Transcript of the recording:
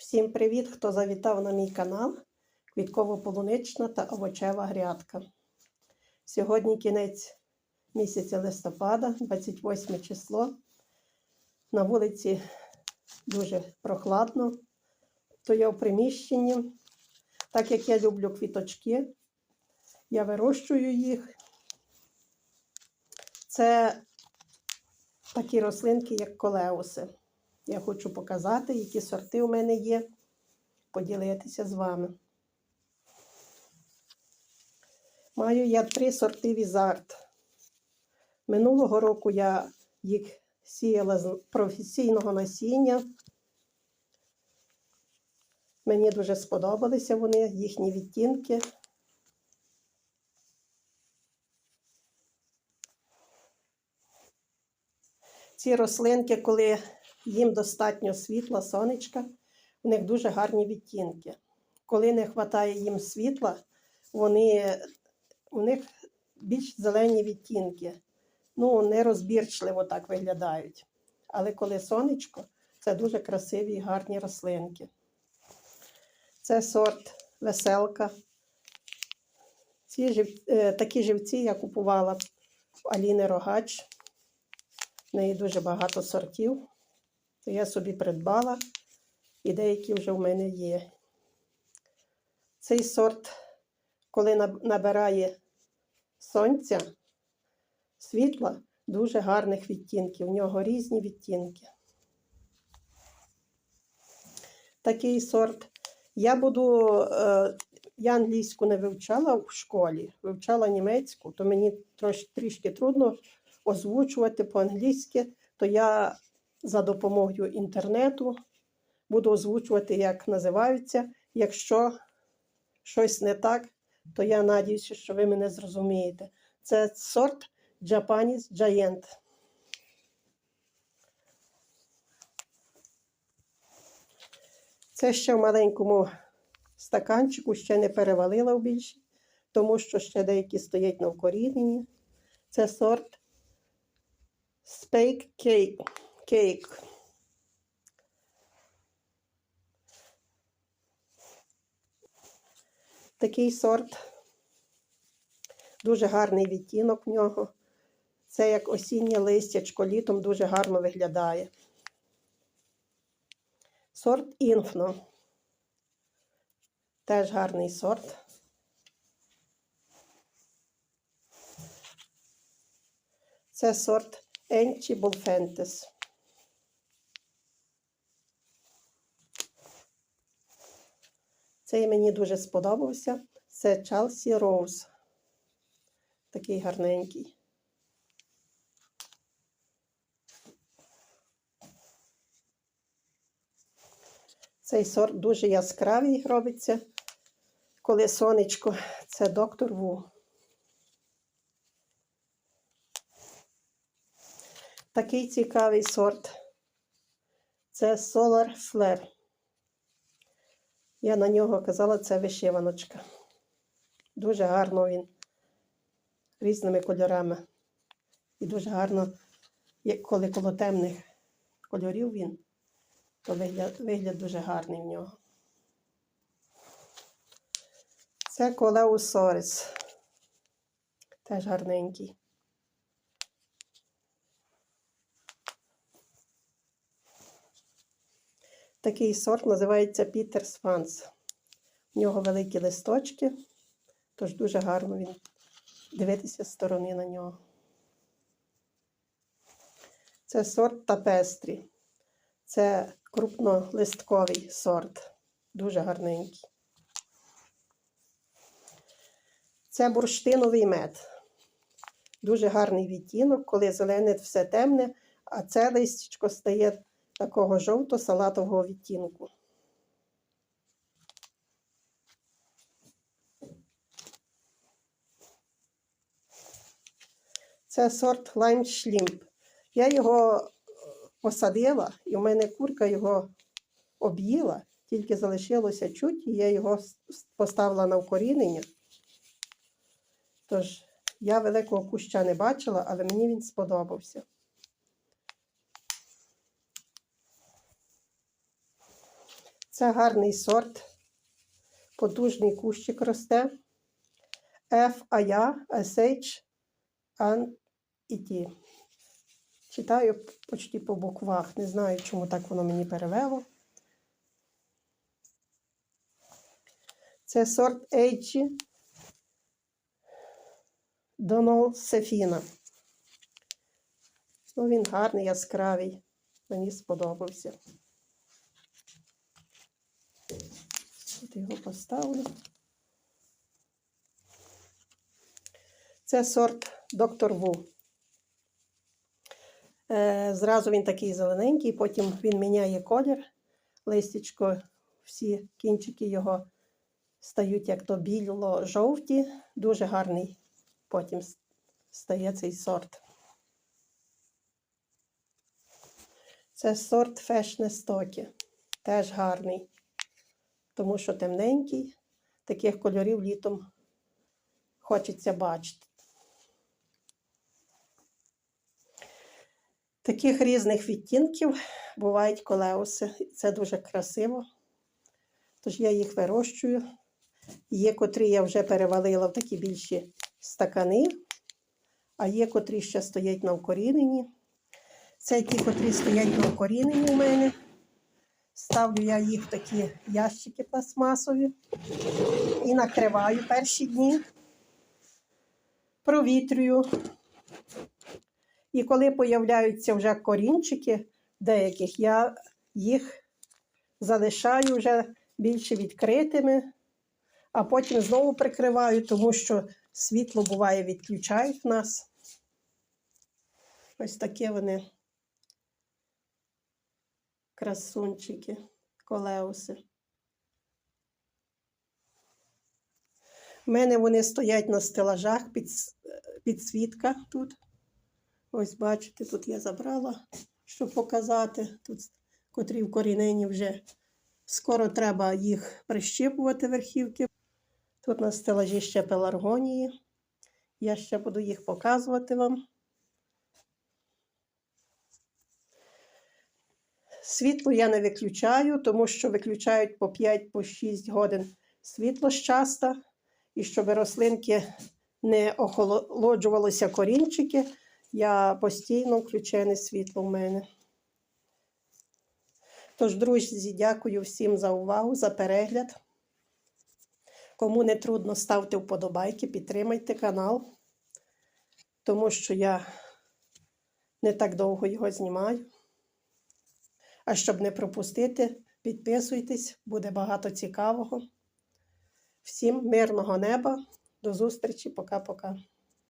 Всім привіт, хто завітав на мій канал Квітково-полунична та овочева грядка. Сьогодні кінець місяця листопада, 28 число. На вулиці дуже прохладно, то я в приміщенні. Так як я люблю квіточки, я вирощую їх. Це такі рослинки, як колеуси. Я хочу показати, які сорти у мене є, поділитися з вами. Маю я три сорти візард. Минулого року я їх сіяла з професійного насіння. Мені дуже сподобалися вони, їхні відтінки. Ці рослинки, коли їм достатньо світла, сонечка, у них дуже гарні відтінки. Коли не вистачає їм світла, вони, у них більш зелені відтінки. Ну, нерозбірчливо так виглядають. Але коли сонечко, це дуже красиві і гарні рослинки. Це сорт веселка. Ці жив... е, такі живці я купувала в Аліни Рогач. В неї дуже багато сортів. То я собі придбала, і деякі вже в мене є. Цей сорт, коли набирає сонця, світла, дуже гарних відтінків. У нього різні відтінки. Такий сорт. Я буду, е, я англійську не вивчала в школі, вивчала німецьку, то мені трош, трішки трудно озвучувати по-англійськи, то я за допомогою інтернету буду озвучувати, як називаються. Якщо щось не так, то я надіюся, що ви мене зрозумієте. Це сорт Japanese Giant. Це ще в маленькому стаканчику, ще не перевалила в більші, тому що ще деякі стоять на вкоріненні. Це сорт Spake Cake. Cake. Такий сорт. Дуже гарний відтінок в нього. Це як осіннє листячко, літом дуже гарно виглядає. Сорт інфно. Теж гарний сорт. Це сорт Енчі Болфентес. Цей мені дуже сподобався. Це Chelsea Rose. Такий гарненький. Цей сорт дуже яскравий робиться. Коли сонечко, це доктор Ву. Такий цікавий сорт. Це Solar Flare. Я на нього казала, це вишиваночка. Дуже гарно він різними кольорами. І дуже гарно, коли коло темних кольорів він, то вигляд, вигляд дуже гарний в нього. Це колеусорис. Теж гарненький. Такий сорт називається Пітерс Фанс. У нього великі листочки, тож дуже гарно він дивитися з сторони на нього. Це сорт тапестрі. Це крупнолистковий сорт. Дуже гарненький. Це бурштиновий мед. Дуже гарний відтінок, коли зелене все темне, а це листячко стає такого жовто-салатового відтінку. Це сорт Shrimp. Я його е, посадила, і в мене курка його об'їла, тільки залишилося чуть, і я його поставила на вкорінення. Тож я великого куща не бачила, але мені він сподобався. Це гарний сорт. Потужний кущик росте. F, я, SH, Ан і Ті. Читаю почти по буквах. Не знаю, чому так воно мені перевело. Це сорт Ейджі Донол Сефіна. Ну, він гарний, яскравий. Мені сподобався. Тут його поставлю. Це сорт Доктор Ву. Е, зразу він такий зелененький, потім він міняє колір. Листячко, всі кінчики його стають як то біло-жовті. Дуже гарний потім стає цей сорт. Це сорт Фешне Стокі. Теж гарний, тому що темненький, таких кольорів літом хочеться бачити. Таких різних відтінків бувають колеуси. Це дуже красиво. Тож я їх вирощую. Є, котрі я вже перевалила в такі більші стакани, а є, котрі ще стоять на вкоріненні. Це ті, котрі стоять на вкоріненні у мене. Ставлю я їх в такі ящики пластмасові і накриваю перші дні, провітрюю. І коли появляються вже корінчики деяких, я їх залишаю вже більше відкритими, а потім знову прикриваю, тому що світло буває відключають нас. Ось такі вони красунчики, колеуси. У мене вони стоять на стелажах під, підсвітка тут. Ось бачите, тут я забрала, щоб показати. Тут котрі вкорінені вже скоро треба їх прищіпувати верхівки. Тут на стелажі ще пеларгонії. Я ще буду їх показувати вам. Світло я не виключаю, тому що виключають по 5-6 годин світло з часто. І щоб рослинки не охолоджувалися корінчики, я постійно включене світло в мене. Тож, друзі, дякую всім за увагу, за перегляд. Кому не трудно, ставте вподобайки, підтримайте канал, тому що я не так довго його знімаю. А щоб не пропустити, підписуйтесь, буде багато цікавого. Всім мирного неба, до зустрічі, пока-пока.